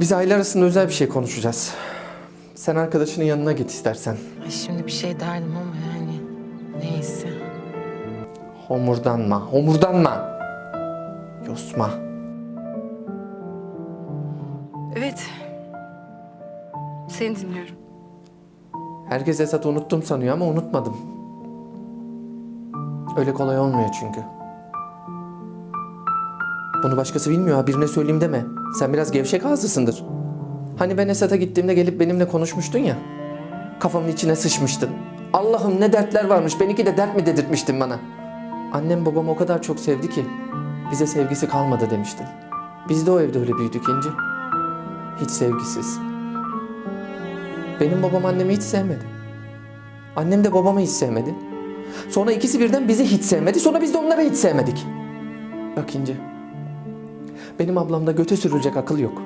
Biz aile arasında özel bir şey konuşacağız. Sen arkadaşının yanına git istersen. Ay şimdi bir şey derdim ama yani neyse. Homurdanma, homurdanma. Yosma. Evet. Seni dinliyorum. Herkes Esat'ı unuttum sanıyor ama unutmadım. Öyle kolay olmuyor çünkü. Bunu başkası bilmiyor ha birine söyleyeyim deme. Sen biraz gevşek ağzısındır. Hani ben Esat'a gittiğimde gelip benimle konuşmuştun ya. Kafamın içine sıçmıştın. Allah'ım ne dertler varmış benimki de dert mi dedirtmiştin bana. Annem babam o kadar çok sevdi ki bize sevgisi kalmadı demiştin. Biz de o evde öyle büyüdük İnci. Hiç sevgisiz. Benim babam annemi hiç sevmedi. Annem de babamı hiç sevmedi. Sonra ikisi birden bizi hiç sevmedi. Sonra biz de onları hiç sevmedik. Bak İnci. Benim ablamda göte sürülecek akıl yok.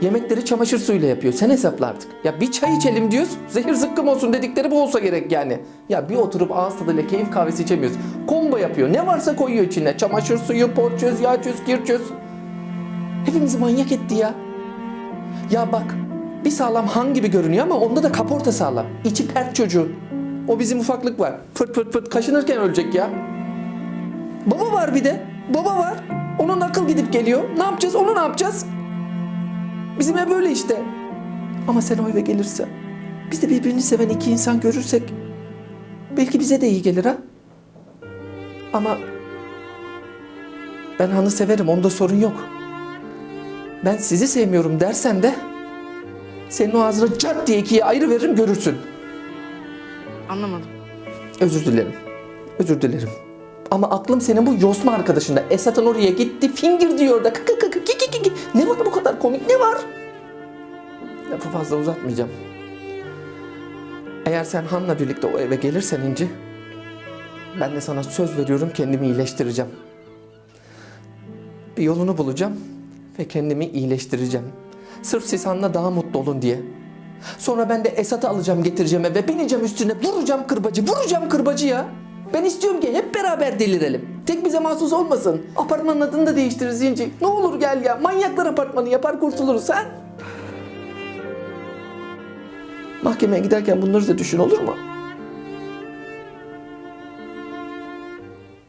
Yemekleri çamaşır suyuyla yapıyor. Sen hesapla artık. Ya bir çay içelim diyoruz. Zehir zıkkım olsun dedikleri bu olsa gerek yani. Ya bir oturup ağız tadıyla keyif kahvesi içemiyoruz. Kombo yapıyor. Ne varsa koyuyor içine. Çamaşır suyu, porçöz, yağ çöz, kir çöz. Hepimizi manyak etti ya. Ya bak bir sağlam han gibi görünüyor ama onda da kaporta sağlam. İçi pert çocuğun. O bizim ufaklık var. Fırt fırt fırt kaşınırken ölecek ya. Baba var bir de. Baba var. Onun akıl gidip geliyor. Ne yapacağız? Onu ne yapacağız? Bizim ev böyle işte. Ama sen o eve gelirsen, biz de birbirini seven iki insan görürsek belki bize de iyi gelir ha. Ama ben Han'ı severim. Onda sorun yok. Ben sizi sevmiyorum dersen de senin o ağzını çat diye ikiye ayrı veririm görürsün. Anlamadım. Özür dilerim. Özür dilerim. Ama aklım senin bu yosma arkadaşında. Esat'ın oraya gitti. Finger diyor da. Kıkı kıkı kiki kiki. Ne var bu kadar komik? Ne var? Lafı fazla uzatmayacağım. Eğer sen Han'la birlikte o eve gelirsen İnci, ben de sana söz veriyorum kendimi iyileştireceğim. Bir yolunu bulacağım ve kendimi iyileştireceğim. Sırf siz Han'la daha mutlu olun diye. Sonra ben de Esat'ı alacağım getireceğim eve bineceğim üstüne vuracağım kırbacı vuracağım kırbacı ya. Ben istiyorum ki hep beraber delirelim. Tek bize mahsus olmasın. Apartmanın adını da değiştiririz İnci. Ne olur gel ya manyaklar apartmanı yapar kurtuluruz ha. Mahkemeye giderken bunları da düşün olur mu?